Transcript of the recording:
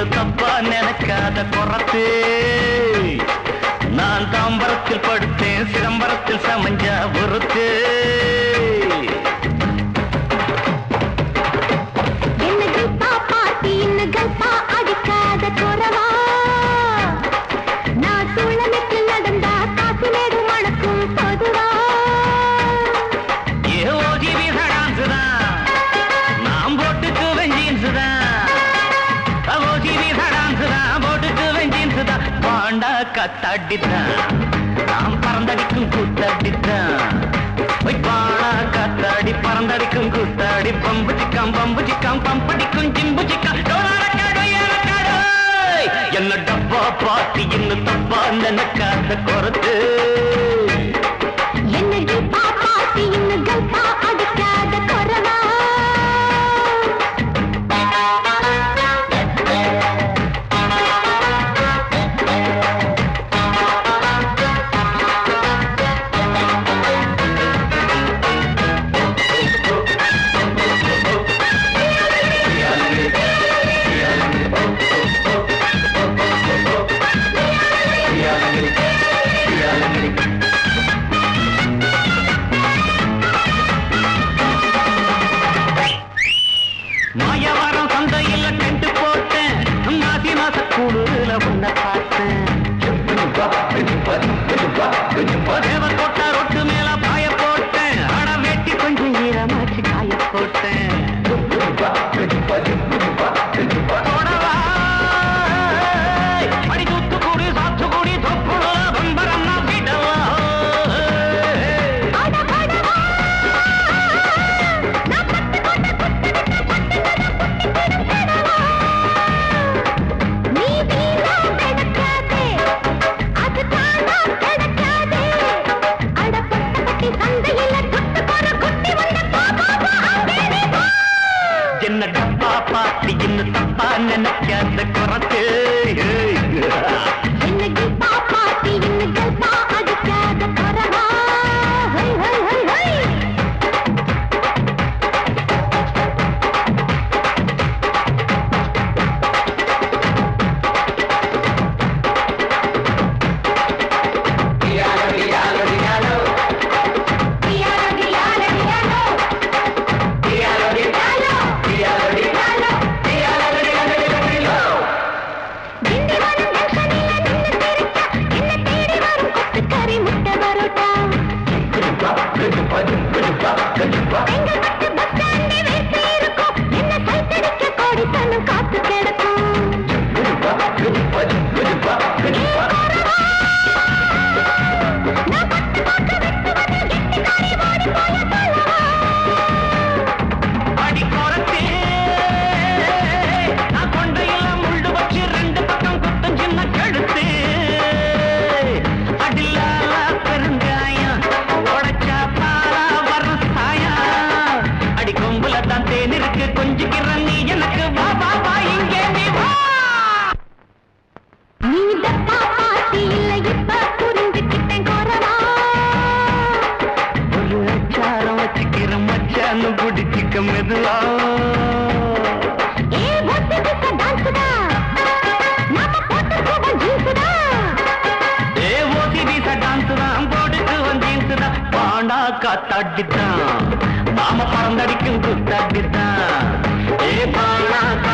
ஒண்ணு தப்பா நினைக்காத குறத்து நான் தாம்பரத்தில் படுத்தேன் சிதம்பரத்தில் சமைஞ்சா பறந்தா காத்தாடித்தான். நாம் பறந்தடிக்கும் கூத்தாடித்தான். பொய்ப்பானா காத்தாடி பறந்தடிக்கும் கூத்தாடி. பம்புச்சிக்காம் பம்புச்சிக்காம் பம்படிக்கும் ஜிம்புச்சிக்காம் என்ன டப்பா பாத்தி இன்னும் தப்பா நினைக்காத குறத்து மாயவரம் சந்தையில் கண்டு போட்டேன். மாசி மாச கூடுதல உன்ன பார்த்தேன். தேவக்கோட்டை ரொட்டு மேல பாய போட்டேன். அட வெட்டி கொஞ்சம் ஈரமாச்சு காய போட்டேன். அந்த குரத்து கண்டிப்பா கண்டிப்பா கண்டிப்பா இயக்கம் மெதுவா காத்தாட்டித்தான் நாம பறந்தடிக்கும் குத்தாட்டித்தான் ஏ பானா